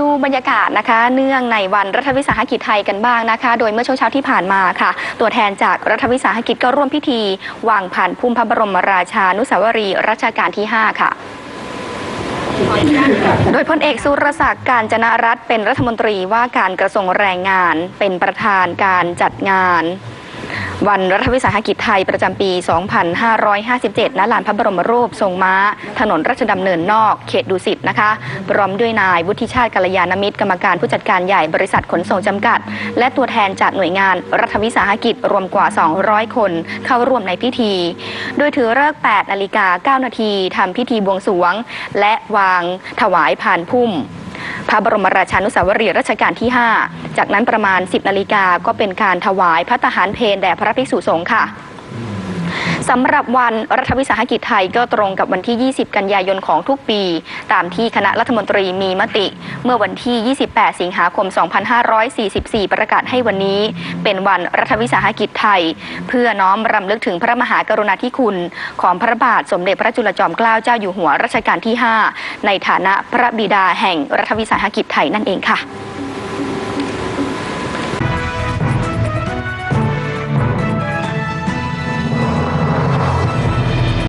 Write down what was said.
ดูบรรยากาศนะคะ เนื่องในวันรัฐวิสาหกิจไทยกันบ้างนะคะ โดยเมื่อช่วงเช้าที่ผ่านมาค่ะ ตัวแทนจากรัฐวิสาหกิจก็ร่วมพิธี วางผ่านพุ่มพระบรมราชานุสาวรีย์รัชกาลที่ 5 ค่ะโดยพลเอกสุรศักดิ์การจนรัตเป็นรัฐมนตรีว่าการกระทรวงแรงงาน เป็นประธานการจัดงาน วันรัฐวิสาหกิจไทยประจำปี 2557 ณ ลานพระบรมรูปทรงม้า ถนนราชดำเนินนอก เขตดุสิตนะคะ พร้อมด้วยนายวุฒิชาติกัลยาณมิตร กรรมการผู้จัดการใหญ่บริษัทขนส่งจำกัด และตัวแทนจากหน่วยงานรัฐวิสาหกิจรวมกว่า 200 คนเข้าร่วมในพิธี โดยถือเลิก8นาฬิกา9นาทีทำพิธีบวงสรวง และวางถวายผ่านพุ่ม พระบรมราชานุสาวรีย์รัชกาลที่ 5 จากนั้นประมาณ 10นาฬิกาก็เป็นการถวายพระทหารเพลแด่พระภิกษุสงฆ์ค่ะ สำหรับวันรัฐวิสาหกิจไทยก็ตรงกับวันที่ 20 กันยายนของทุกปี ตามที่คณะรัฐมนตรีมีมติ เมื่อวันที่ 28 สิงหาคม 2544 ประกาศให้วันนี้ เป็นวันรัฐวิสาหกิจไทย เพื่อน้อมรำลึกถึงพระมหากรุณาธิคุณ ของพระบาทสมเด็จพระจุลจอมเกล้าเจ้าอยู่หัวรัชกาลที่ 5 ในฐานะพระบิดาแห่งรัฐวิสาหกิจไทยนั่นเองค่ะ